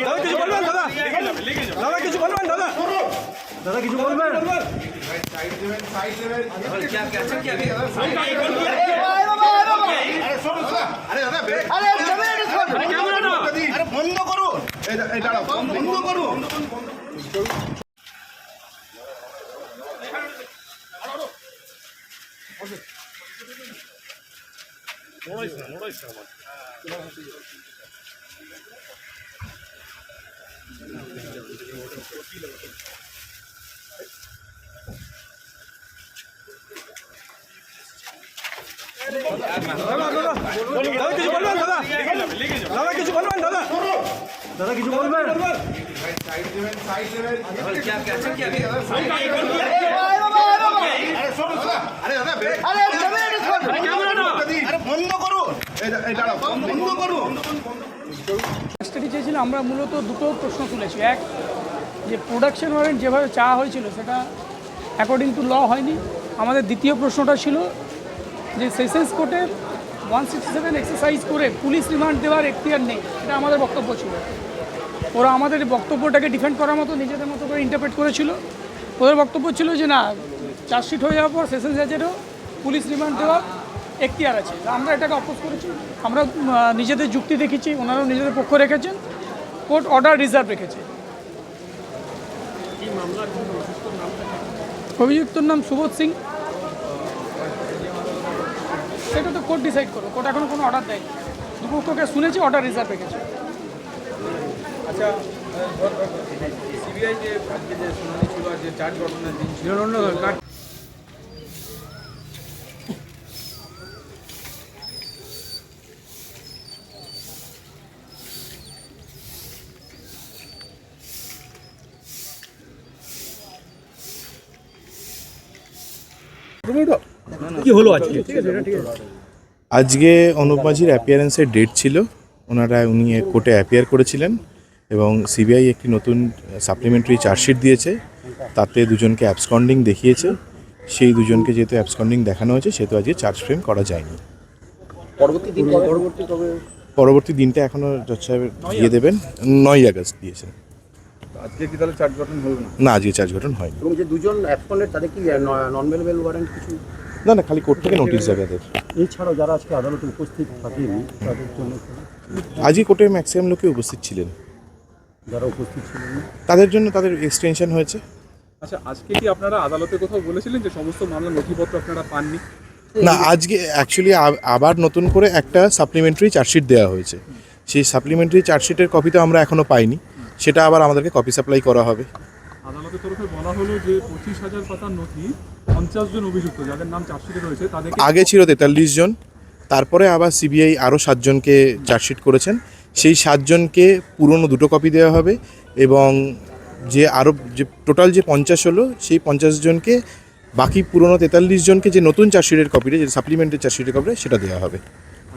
দাদা কিছু বলবেন? দাদা দাদা কিছু বলবেন দাদা দাদা কিছু বলবেন আরে বন্ধ করুন। এই- এই দাঁড়াও, বন্ধ করুন। দাদা কিছু বলবেন চেয়েছিল, আমরা মূলত দুটো প্রশ্ন তুলেছি। এক, যে প্রোডাকশন ওয়ারেন্ট যেভাবে চাওয়া হয়েছিল, সেটা অ্যাকর্ডিং টু ল হয়নি। আমাদের দ্বিতীয় প্রশ্নটা ছিল যে সেশনস কোর্টের ওয়ান সিক্সটি সেভেন এক্সারসাইজ করে পুলিশ রিমান্ড দেওয়ার এখতিয়ার নেই, এটা আমাদের বক্তব্য ছিল। ওরা আমাদের বক্তব্যটাকে ডিফেন্ড করার মতো, নিজেদের মতো করে ইন্টারপ্রেট করেছিল। ওদের বক্তব্য ছিল যে না চার্জশিট হয়ে যাওয়ার পর সেশন জাজেরও পুলিশ রিমান্ড দেওয়ার এখতিয়ার আছে। আমরা এটাকে অপোজ করেছি। আমরা নিজেদের যুক্তি দেখেছি ওনারাও নিজেদের পক্ষ রেখেছেন। কোর্ট অর্ডার রিজার্ভ রেখেছে। অভিযুক্তর নাম সুবোধ সিং। সেটা তো কোর্ট ডিসাইড করো। কোর্ট এখনও কোনো অর্ডার দেয়নি। দুপক্ষকে শুনেছি অর্ডার রিজার্ভ রেখেছে সিবিআই যে আজকে যে শুনানি ছিল আর যে চার্জ গঠনের দিন ছিল। কার কি হলো আজকে? আজকে অনুপ মাঝির অ্যাপিয়ারেন্সের ডেট ছিল। ওনারা উনি কোর্টে অ্যাপিয়ার করেছিলেন এবং সিবিআই একটি নতুন সাপ্লিমেন্টারি চার্জশিট দিয়েছে। তাতে দুজনকে অ্যাবসকন্ডিং দেখিয়েছে। সেই দুজনকে যেহেতু অ্যাবসকন্ডিং দেখানো হয়েছে সেহেতু আজকে চার্জ ফ্রেম করা যায়নি। পরবর্তী দিনটা এখনও জজ সাহেব দিয়ে দেবেন। নয় আগস্ট দিয়েছেন। আজকে কি তাহলে চার্জ গঠন হলো না? আজকে চার্জ গঠন হয়নি। এবং যে দুজন অ্যাবসকন্ডেড তাদের কি নন ওয়ারেন্ট কিছু? না না খালি কোর্ট থেকে নোটিশ যাবে তাদের এছাড়াও যারা আজকে আদালতে উপস্থিত থাকেনি তাদের জন্য আজই কোর্টে ম্যাক্সিমাম লোকে উপস্থিত ছিলেন। যারা উপস্থিত ছিলেন। তাদের জন্য তাদের এক্সটেনশন হয়েছে। আচ্ছা আজকে কি আপনারা আদালতে কোথাও বলেছিলেন যে সমস্ত মামলার নথিপত্র আপনারা পাননি? না আজকে অ্যাকচুয়ালি আবার নতুন করে একটা সাপ্লিমেন্টারি চার্জশিট দেওয়া হয়েছে। সেই সাপ্লিমেন্টারি চার্জশিটের কপি তো আমরা এখনও পাইনি। সেটা আবার আমাদেরকে কপি সাপ্লাই করা হবে। আদালতের তরফে বলা হলো যে পঁচিশ হাজার পাতার নথি পঞ্চাশ জন অভিযুক্ত, যাদের নাম চার্জশিটে রয়েছে, তাদেরকে আগে ছিল তেতাল্লিশ জন, তারপরে আবার সিবিআই আরও সাতজনকে চার্জশিট করেছেন। সেই সাতজনকে পুরনো দুটো কপি দেওয়া হবে এবং যে আরও যে টোটাল যে পঞ্চাশ হলো, সেই পঞ্চাশ জনকে বাকি পুরনো তেতাল্লিশ জনকে যে নতুন চার্জশিটের কপিটা, যে সাপ্লিমেন্টের চার্জশিটের কপিটা, সেটা দেওয়া হবে।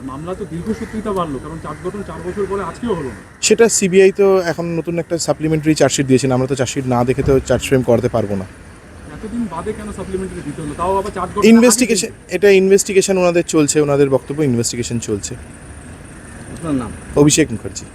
মামলা তো দীর্ঘসূত্রিতা বাড়লো কারণ চার্জ গঠন চার বছর পরে আজকেও হলো সেটা সিবিআই তো এখন নতুন একটা সাপ্লিমেন্টারি চার্জশিট দিয়েছেন আমরা তো চার্জশিট না দেখে তো চার্জ ফ্রেম করতে পারব না। এতদিন বাদে কেন সাপ্লিমেন্টারি দিতে হলো? তাও আবার চার্জ গঠন ইনভেস্টিগেশন এটা ইনভেস্টিগেশন ওনাদের চলছে ওনাদের বক্তব্য ইনভেস্টিগেশন চলছে। আপনার নাম? অভিষেক মুখার্জি।